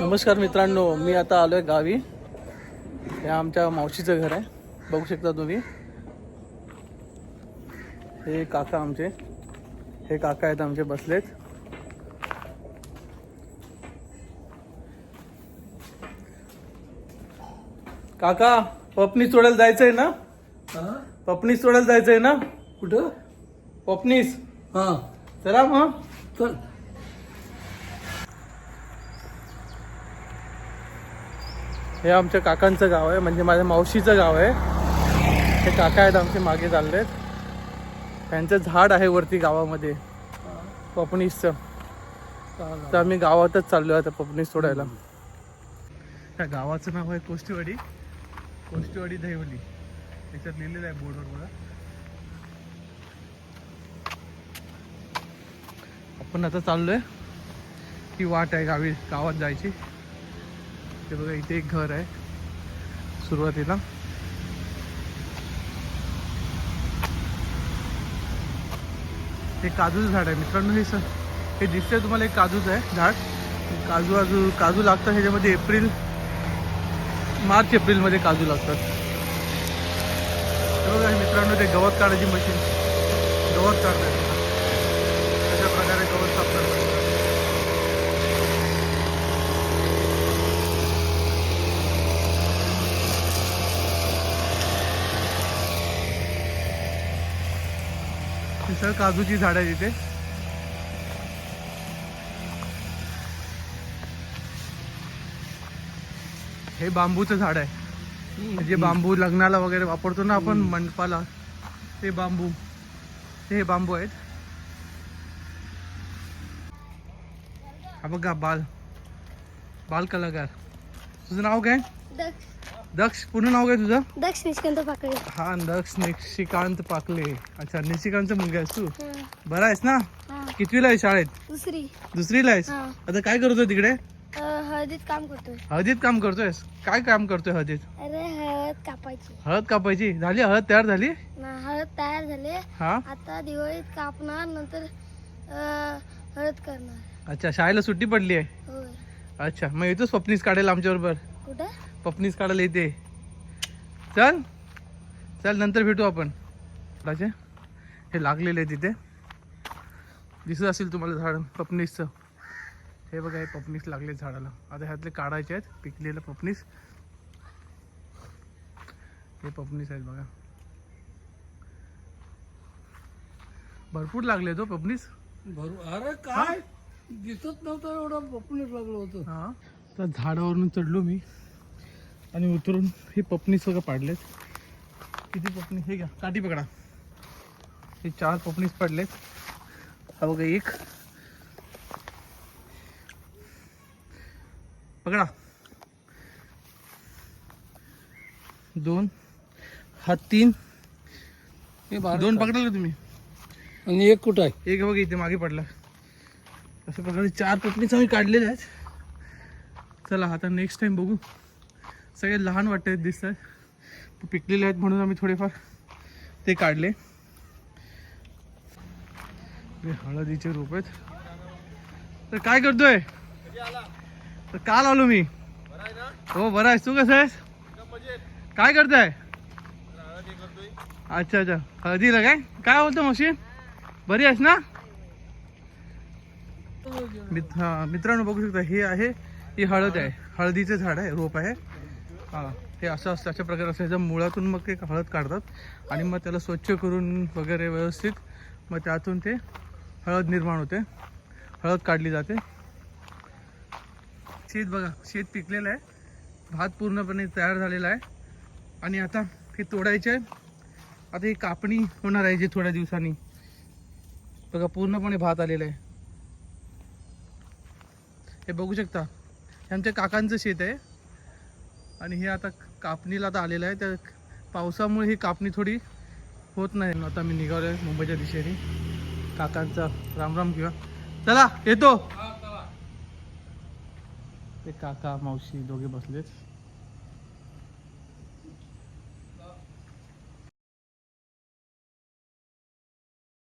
नमस्कार मित्रांनो मी आता आलोय गावी. हे आमच्या मावशीचं घर आहे. बघू शकता तुम्ही. हे काका आमचे. हे काका आहेत आमचे बसलेत. काका पपनीस तोडायला जायचंय ना? पपनीस तोडायला जायचंय ना? कुठं? पपनीस. हा. चला मग. चल. हे आमच्या काकांचं गाव आहे म्हणजे माझ्या मावशीचं गाव आहे. हे काका आहेत आमचे मागे चाललेत. त्यांचं झाड आहे वरती गावामध्ये पपनीसचं तर आम्ही गावातच चाललो आता पपनीस सोडायला. त्या गावाचं नाव आहे कोष्टीवाडी. कोष्टीवाडी दहिवली त्याच्यात लिहिलेलं आहे बोर्डवर बघा. आपण आता चाललोय. ती वाट आहे गावी गावात जायची. ते बघा इथे एक घर आहे. सुरुवातीला. हे काजूचं झाड आहे. मित्रांनो हे सर हे दिसतंय तुम्हाला एक काजूचं आहे झाड. काजू आजू काजू लागतात ह्याच्यामध्ये एप्रिल मार्च एप्रिलमध्ये काजू लागतात. बघा मित्रांनो ते गवत काढायची मशीन. गवत काढतात अशा प्रकारे गवत साफ करतात ही सर काजूची झाड आहे तिथे. हे बांबूचं झाड आहे. जे बांबू लग्नाला वगैरे वापरतो ना आपण मंडपाला ते बांबू. ते हे बांबू आहेत. हा बघा बाल. बाल कलाकार तुझं नाव काय? दक्ष पूर्ण नाव काय तुझं? दक्ष निष्कांत पाकळे. हा दक्ष निशिकांत पाकले अच्छा निशिकांतचा मुलगा आहेस तू? बरा आहेस ना? कितवीला आहे शाळेत? दुसरी. दुसरीला आहेस? हा. आता काय करतोय तिकडे? अं, हळदीत काम करतोय. हळदीत काम करतोयस? काय काम करतोय हळदीत? अरे हळद कापायची. हळद कापायची. झाली हळद तयार झाली? ना हळद तयार झाले. हा. आता दिवाळीत कापणार नंतर अं, हळद करणार. अच्छा शाळेला सुट्टी पडली आहे? होय. अच्छा मग येतोच पपनीस काढायला आमच्याबरोबर? कुठं? पपनीस काढायला येते. चल. चल नंतर भेटू आपण. हे लागलेले आहे तिथे दिसत असेल तुम्हाला झाड पपनीसचं. हे बघा हे पपनीस लागले झाडाला. आता ह्यातले काढायचे आहेत पिकलेलं पपनीस. हे पपनीस आहेत बघा. भरपूर लागले तो पपनीस. बरोबर अरे काय? दिसत नव्हतं एवढं बपूनच लागलं होतं. हा. तर झाडावरून चढलो मी. आणि उतरून हे पपनीस सगळं पाडलेत. किती पपनी? हे घ्या काठी पकडा. हे चार पपनीस पडलेत. हा बघा एक. पकडा. दोन. हा तीन. हे दोन पकडले तुम्ही. आणि एक कुठं आहे? एक बघा इथे मागे पडला. अशा प्रकारे चार पपनीच आम्ही काढलेल्या आहेत. चला आता नेक्स्ट टाइम बघू. सगळे लहान वाटत आहेत दिसतात. पिकलेले आहेत म्हणून आम्ही थोडेफार ते काढले. हळदीचे रोप आहेत. तर काय करतोय? तर काल आलो मी. हो बरा आहेस. तू कसं आहेस? काय करताय? अच्छा अच्छा. हळदीला काय? काय बोलतो मशीन बरी आहेस ना? हा मित्रांनो बघू शकता हे आहे ही हळद आहे. हळदीचं झाड आहे रोप आहे. हा हे असं असतं अशा प्रकारे असं ह्याच्या मुळातून मग ते हळद काढतात आणि मग त्याला स्वच्छ करून वगैरे व्यवस्थित मग त्यातून ते हळद निर्माण होते. हळद काढली जाते. शेत बघा शेत पिकलेलं आहे. भात पूर्णपणे तयार झालेला आहे. आणि आता हे तोडायचे आहे. आता ही कापणी होणार आहे जे थोड्या दिवसांनी. बघा पूर्णपणे भात आलेला आहे. हे बघू शकता. हे आमच्या काकांचं शेत आहे. आणि हे आता कापणीला आता आलेलं आहे. त्या पावसामुळे ही कापणी थोडी होत नाही. आता मी निघालो आहे मुंबईच्या दिशेने. काकांचा रामराम किंवा चला येतो. ते काका मावशी दोघे बसलेत.